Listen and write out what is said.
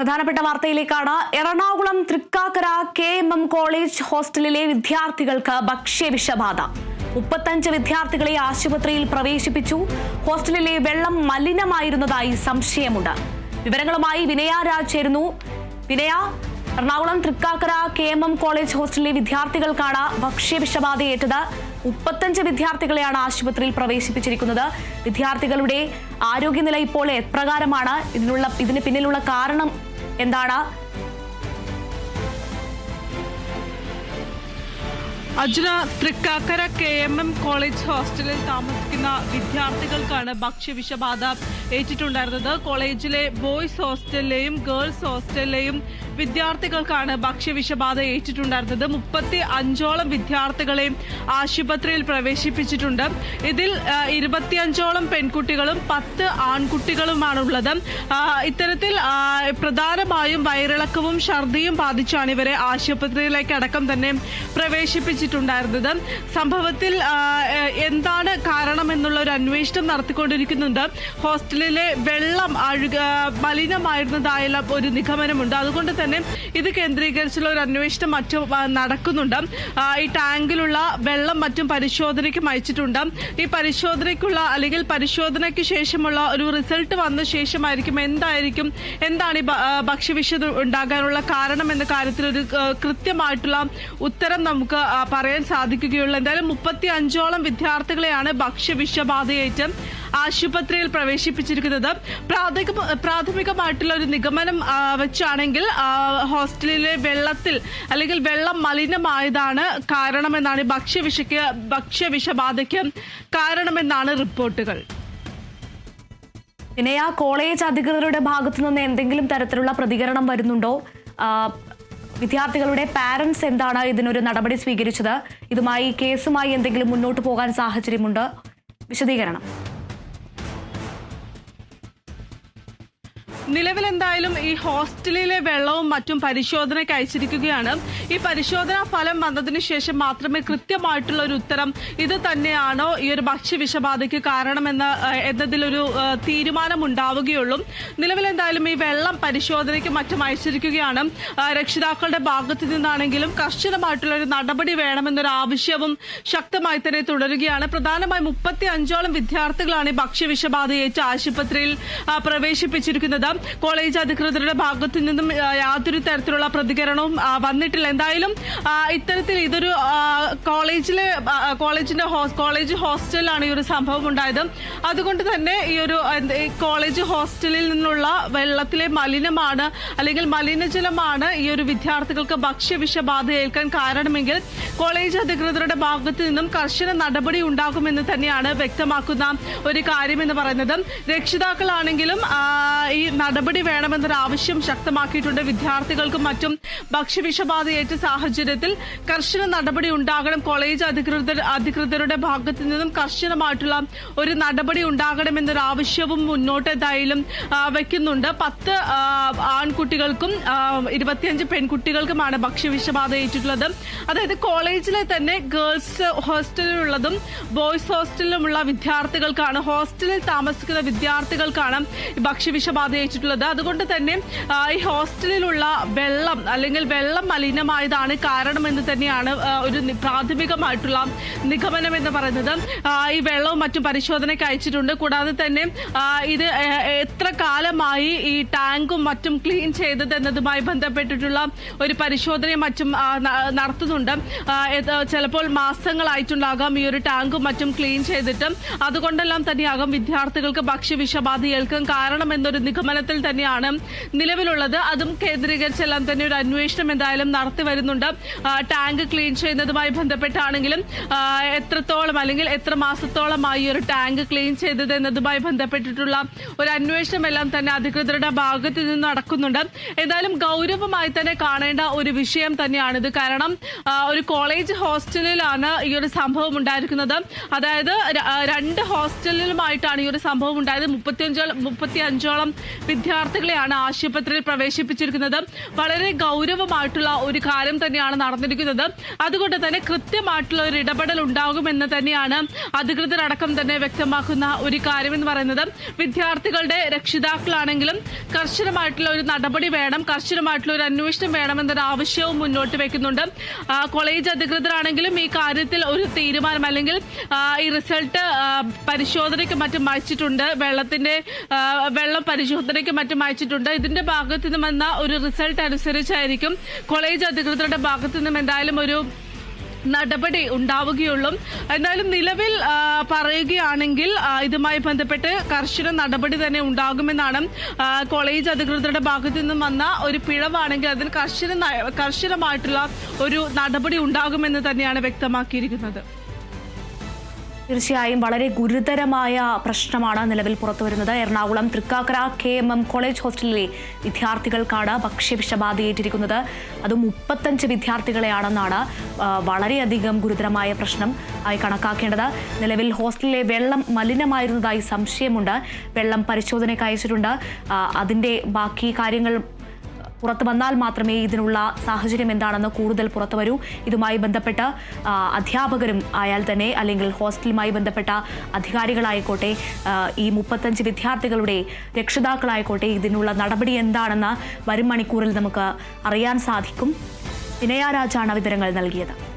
പ്രധാനപ്പെട്ട വാർത്തയിലേക്കാണ്. Ernakulam Thrikkakara K M M college ഹോസ്റ്റലിലെ വിദ്യാർത്ഥികൾക്ക് ഭക്ഷ്യവിഷബാധ. മുപ്പത്തഞ്ച് വിദ്യാർത്ഥികളെ ആശുപത്രിയിൽ പ്രവേശിപ്പിച്ചു. ഹോസ്റ്റലിലെ വെള്ളം മലിനമായിരുന്നതായി സംശയമുണ്ട്. വിവരങ്ങളുമായി വിനയ ചേരുന്നു. Vinaya Ernakulam Thrikkakara K M M college ഹോസ്റ്റലിലെ വിദ്യാർത്ഥികൾക്കാണ് ഭക്ഷ്യവിഷബാധയേറ്റത്. മുപ്പത്തഞ്ച് വിദ്യാർത്ഥികളെയാണ് ആശുപത്രിയിൽ പ്രവേശിപ്പിച്ചിരിക്കുന്നത്. വിദ്യാർത്ഥികളുടെ ആരോഗ്യനില ഇപ്പോൾ എപ്രകാരമാണ്? ഇതിനുള്ള ഇതിന് പിന്നിലുള്ള കാരണം എന്താണ് Arjuna Thrikkakara K M M college ഹോസ്റ്റലിൽ താമസിക്കുന്ന വിദ്യാർത്ഥികൾക്കാണ് ഭക്ഷ്യവിഷബാധ ഏറ്റിട്ടുണ്ടായിരുന്നത്. കോളേജിലെ ബോയ്സ് ഹോസ്റ്റലിലെയും ഗേൾസ് ഹോസ്റ്റലിലെയും വിദ്യാർത്ഥികൾക്കാണ് ഭക്ഷ്യവിഷബാധ ഏറ്റിട്ടുണ്ടായിരുന്നത്. മുപ്പത്തി അഞ്ചോളം വിദ്യാർത്ഥികളെ ആശുപത്രിയിൽ പ്രവേശിപ്പിച്ചിട്ടുണ്ട്. ഇതിൽ ഇരുപത്തിയഞ്ചോളം പെൺകുട്ടികളും പത്ത് ആൺകുട്ടികളുമാണുള്ളത്. ഇത്തരത്തിൽ പ്രധാനമായും വയറിളക്കവും ഛർദിയും ബാധിച്ചാണ് ഇവരെ ആശുപത്രിയിലേക്ക് അടക്കം തന്നെ പ്രവേശിപ്പിച്ചിട്ടുണ്ടായിരുന്നത് സംഭവത്തിൽ എന്താണ് കാരണം എന്നുള്ള ഒരു അന്വേഷണം നടത്തിക്കൊണ്ടിരിക്കുന്നുണ്ട്. ഹോസ്റ്റലിലെ വെള്ളം അഴുക മലിനമായിരുന്നതായുള്ള ഒരു നിഗമനമുണ്ട്. അതുകൊണ്ട് തന്നെ ഇത് കേന്ദ്രീകരിച്ചുള്ള ഒരു അന്വേഷണം മറ്റും നടക്കുന്നുണ്ട്. ഈ ടാങ്കിലുള്ള വെള്ളം മറ്റും പരിശോധനയ്ക്കും അയച്ചിട്ടുണ്ട്. ഈ പരിശോധനയ്ക്കുള്ള അല്ലെങ്കിൽ പരിശോധനയ്ക്ക് ശേഷമുള്ള ഒരു റിസൾട്ട് വന്ന ശേഷമായിരിക്കും എന്തായിരിക്കും എന്താണ് ഈ ഭക്ഷ്യവിഷ ഉണ്ടാകാനുള്ള കാരണം എന്ന കാര്യത്തിൽ ഒരു കൃത്യമായിട്ടുള്ള ഉത്തരം നമുക്ക് പറയാൻ സാധിക്കുകയുള്ളൂ. എന്തായാലും മുപ്പത്തി അഞ്ചോളം വിദ്യാർത്ഥികളെയാണ് ഭക്ഷ്യവിഷബാധയേറ്റ് ആശുപത്രിയിൽ പ്രവേശിപ്പിച്ചിരിക്കുന്നത്. പ്രാഥമിക പ്രാഥമികമായിട്ടുള്ള ഒരു നിഗമനം വെച്ചാണെങ്കിൽ ഹോസ്റ്റലിലെ വെള്ളത്തിൽ അല്ലെങ്കിൽ വെള്ളം മലിനമായതാണ് കാരണമെന്നാണ് ഭക്ഷ്യവിഷയ്ക്ക് ഭക്ഷ്യവിഷബാധയ്ക്ക് കാരണമെന്നാണ് റിപ്പോർട്ടുകൾ. പിന്നെ ആ കോളേജ് അധികൃതരുടെ ഭാഗത്തു നിന്ന് എന്തെങ്കിലും തരത്തിലുള്ള പ്രതികരണം വരുന്നുണ്ടോ? വിദ്യാർത്ഥികളുടെ പാരന്റ്സ് എന്താണ് ഇതിനൊരു നടപടി സ്വീകരിച്ചത്? ഇതുമായി കേസുമായി എന്തെങ്കിലും മുന്നോട്ട് പോകാൻ സാഹചര്യമുണ്ട്? വിശദീകരണം. നിലവിൽ എന്തായാലും ഈ ഹോസ്റ്റലിലെ വെള്ളവും മറ്റും പരിശോധനയ്ക്ക് അയച്ചിരിക്കുകയാണ്. ഈ പരിശോധനാ ഫലം വന്നതിന് ശേഷം മാത്രമേ കൃത്യമായിട്ടുള്ള ഒരു ഉത്തരം ഇത് തന്നെയാണോ ഈ ഒരു ഭക്ഷ്യവിഷബാധയ്ക്ക് കാരണമെന്ന ഏഹ്, എന്നതിലൊരു തീരുമാനമുണ്ടാവുകയുള്ളൂ. നിലവിൽ എന്തായാലും ഈ വെള്ളം പരിശോധനയ്ക്ക് മറ്റും അയച്ചിരിക്കുകയാണ്. രക്ഷിതാക്കളുടെ ഭാഗത്തു നിന്നാണെങ്കിലും കർശനമായിട്ടുള്ള ഒരു നടപടി വേണമെന്നൊരു ആവശ്യവും ശക്തമായി തന്നെ തുടരുകയാണ്. പ്രധാനമായും മുപ്പത്തി അഞ്ചോളം വിദ്യാർത്ഥികളാണ് ഈ ഭക്ഷ്യവിഷബാധയേറ്റ് ആശുപത്രിയിൽ ആ, പ്രവേശിപ്പിച്ചിരിക്കുന്നത്. കോളേജ് അധികൃതരുടെ ഭാഗത്തു നിന്നും യാതൊരു തരത്തിലുള്ള പ്രതികരണവും വന്നിട്ടില്ല. എന്തായാലും ഇത്തരത്തിൽ ഇതൊരു കോളേജിലെ കോളേജിന്റെ കോളേജ് ഹോസ്റ്റലിലാണ് ഈ ഒരു സംഭവം ഉണ്ടായത്. അതുകൊണ്ട് തന്നെ ഈ ഒരു കോളേജ് ഹോസ്റ്റലിൽ നിന്നുള്ള വെള്ളത്തിലെ മലിനമാണ് അല്ലെങ്കിൽ മലിനജലമാണ് ഈ ഒരു വിദ്യാർത്ഥികൾക്ക് ഭക്ഷ്യവിഷബാധ ഏൽക്കാൻ കാരണമെങ്കിൽ കോളേജ് അധികൃതരുടെ ഭാഗത്തു നിന്നും കർശന നടപടി ഉണ്ടാകുമെന്ന് തന്നെയാണ് വ്യക്തമാക്കുന്ന ഒരു കാര്യമെന്ന് പറയുന്നത്. രക്ഷിതാക്കളാണെങ്കിലും ഈ നടപടി വേണമെന്നൊരു ആവശ്യം ശക്തമാക്കിയിട്ടുണ്ട് വിദ്യാർത്ഥികൾക്കും മറ്റും. ഭക്ഷ്യവിഷബാധയേറ്റ സാഹചര്യത്തിൽ കർശന നടപടി ഉണ്ടാകണം. കോളേജ് അധികൃതർ അധികൃതരുടെ ഭാഗത്തു നിന്നും കർശനമായിട്ടുള്ള ഒരു നടപടി ഉണ്ടാകണമെന്നൊരു ആവശ്യവും മുന്നോട്ട് എന്തായാലും ആ, വെക്കുന്നുണ്ട് പത്ത് ആൺകുട്ടികൾക്കും ഇരുപത്തിയഞ്ച് പെൺകുട്ടികൾക്കുമാണ് ഭക്ഷ്യവിഷബാധ ഏറ്റിട്ടുള്ളത് അതായത് കോളേജിലെ തന്നെ ഗേൾസ് ഹോസ്റ്റലിലുള്ളതും ബോയ്സ് ഹോസ്റ്റലിലുമുള്ള വിദ്യാർത്ഥികൾക്കാണ് ഹോസ്റ്റലിൽ താമസിക്കുന്ന വിദ്യാർത്ഥികൾക്കാണ് ഭക്ഷ്യവിഷബാധ ഏറ്റിട്ടുള്ളത് അതുകൊണ്ട് തന്നെ ഈ ഹോസ്റ്റലിലുള്ള വെള്ളം അല്ലെങ്കിൽ വെള്ളം മലിനമായതാണ് കാരണമെന്ന് തന്നെയാണ് ഒരു പ്രാഥമികമായിട്ടുള്ള നിഗമനം എന്ന് പറയുന്നത്. ഈ വെള്ളവും മറ്റും പരിശോധനയ്ക്ക് അയച്ചിട്ടുണ്ട്. കൂടാതെ തന്നെ ഇത് എത്ര കാലമായി ഈ ടാങ്കും മറ്റും ക്ലീൻ ചെയ്തത് എന്നതുമായി ബന്ധപ്പെട്ടിട്ടുള്ള ഒരു പരിശോധനയും മറ്റും നടത്തുന്നുണ്ട്. ചിലപ്പോൾ മാസങ്ങളായിട്ടുണ്ടാകാം ഈ ഒരു ടാങ്കും മറ്റും ക്ലീൻ ചെയ്തിട്ട്. അതുകൊണ്ടെല്ലാം തന്നെയാകും വിദ്യാർത്ഥികൾക്ക് ഭക്ഷ്യവിഷബാധ ഏൽക്കാൻ കാരണം എന്നൊരു നിഗമനത്തിൽ തന്നെയാണ് നിലവിലുള്ളത്. അതും കേന്ദ്രീകരിച്ചെല്ലാം തന്നെ ഒരു അന്വേഷണം എന്തായാലും നടത്തി വരുന്നുണ്ട്. ടാങ്ക് ക്ലീൻ ചെയ്യുന്നതുമായി ബന്ധപ്പെട്ടാണെങ്കിലും എത്രത്തോളം അല്ലെങ്കിൽ എത്ര മാസത്തോളമായി ഒരു ടാങ്ക് ക്ലീൻ ചെയ്തത് എന്നതുമായി ബന്ധപ്പെട്ടിട്ടുള്ള ഒരു അന്വേഷണം എല്ലാം തന്നെ അധികൃതരുടെ ഭാഗത്ത് നിന്ന് നടക്കുന്നുണ്ട്. എന്തായാലും ഗൗരവമായി തന്നെ കാണേണ്ട ഒരു വിഷയം തന്നെയാണിത്. കാരണം ഒരു കോളേജ് ഹോസ്റ്റലിലാണ് ഈ ഒരു സംഭവം ഉണ്ടായിരിക്കുന്നത്. അതായത് രണ്ട് ഹോസ്റ്റലിലുമായിട്ടാണ് ഈ ഒരു സംഭവം ഉണ്ടായത്. മുപ്പത്തിയഞ്ചോളം മുപ്പത്തി അഞ്ചോളം വിദ്യാർത്ഥികളെയാണ് ആശുപത്രിയിൽ പ്രവേശിപ്പിച്ചിരിക്കുന്നത്. വളരെ ഗൗരവമായിട്ടുള്ള ഒരു കാര്യം തന്നെയാണ് നടന്നിരിക്കുന്നത്. അതുകൊണ്ട് തന്നെ കൃത്യമായിട്ടുള്ള ഒരു ഇടപെടൽ ഉണ്ടാകുമെന്ന് തന്നെയാണ് അധികൃതരടക്കം തന്നെ വ്യക്തമാക്കുന്ന ഒരു കാര്യമെന്ന് പറയുന്നത്. വിദ്യാർത്ഥികളുടെ രക്ഷിതാക്കളാണെങ്കിലും കർശനമായിട്ടുള്ള ഒരു നടപടി വേണം കർശനമായിട്ടുള്ള ഒരു അന്വേഷണം വേണമെന്നൊരു ആവശ്യവും മുന്നോട്ട് വെക്കുന്നുണ്ട്. കോളേജ് അധികൃതരാണെങ്കിലും ഈ കാര്യത്തിൽ ഒരു തീരുമാനം അല്ലെങ്കിൽ ഈ റിസൾട്ട് പരിശോധനയ്ക്ക് മറ്റും അയച്ചിട്ടുണ്ട്. വെള്ളത്തിന്റെ വെള്ളം പരിശോധനയ്ക്ക് മറ്റും അയച്ചിട്ടുണ്ട്. ഇതിന്റെ ഭാഗത്തു നിന്നും വന്ന ഒരു റിസൾട്ട് അനുസരിച്ചായിരിക്കും കോളേജ് അധികൃതരുടെ ഭാഗത്തു നിന്നും എന്തായാലും ഒരു നടപടി ഉണ്ടാവുകയുള്ളൂ. എന്തായാലും നിലവിൽ പറയുകയാണെങ്കിൽ ഇതുമായി ബന്ധപ്പെട്ട് കർശന നടപടി തന്നെ ഉണ്ടാകുമെന്നാണ് കോളേജ് അധികൃതരുടെ ഭാഗത്തു നിന്നും വന്ന ഒരു പിഴവാണെങ്കിൽ അതിന് കർശന കർശനമായിട്ടുള്ള ഒരു നടപടി ഉണ്ടാകുമെന്ന് തന്നെയാണ് വ്യക്തമാക്കിയിരിക്കുന്നത്. തീർച്ചയായും വളരെ ഗുരുതരമായ പ്രശ്നമാണ് നിലവിൽ പുറത്തുവരുന്നത്. Ernakulam Thrikkakara K M M college ഹോസ്റ്റലിലെ വിദ്യാർത്ഥികൾക്കാണ് ഭക്ഷ്യവിഷബാധയേറ്റിരിക്കുന്നത്. അത് മുപ്പത്തഞ്ച് വിദ്യാർത്ഥികളെയാണെന്നാണ് വളരെയധികം ഗുരുതരമായ പ്രശ്നം ആയി കണക്കാക്കേണ്ടത്. നിലവിൽ ഹോസ്റ്റലിലെ വെള്ളം മലിനമായിരുന്നതായി സംശയമുണ്ട്. വെള്ളം പരിശോധനയ്ക്ക് അയച്ചിട്ടുണ്ട്. അതിന്റെ ബാക്കി കാര്യങ്ങൾ പുറത്തു വന്നാൽ മാത്രമേ ഇതിനുള്ള സാഹചര്യം എന്താണെന്ന് കൂടുതൽ പുറത്തു വരൂ. ഇതുമായി ബന്ധപ്പെട്ട അധ്യാപകരും ആയാൽ തന്നെ അല്ലെങ്കിൽ ഹോസ്റ്റലുമായി ബന്ധപ്പെട്ട അധികാരികളായിക്കോട്ടെ ഈ മുപ്പത്തഞ്ച് വിദ്യാർത്ഥികളുടെ രക്ഷിതാക്കളായിക്കോട്ടെ ഇതിനുള്ള നടപടി എന്താണെന്ന് വരും മണിക്കൂറിൽ നമുക്ക് അറിയാൻ സാധിക്കും. വിനയാരാജാണ് വിവരങ്ങൾ നൽകിയത്.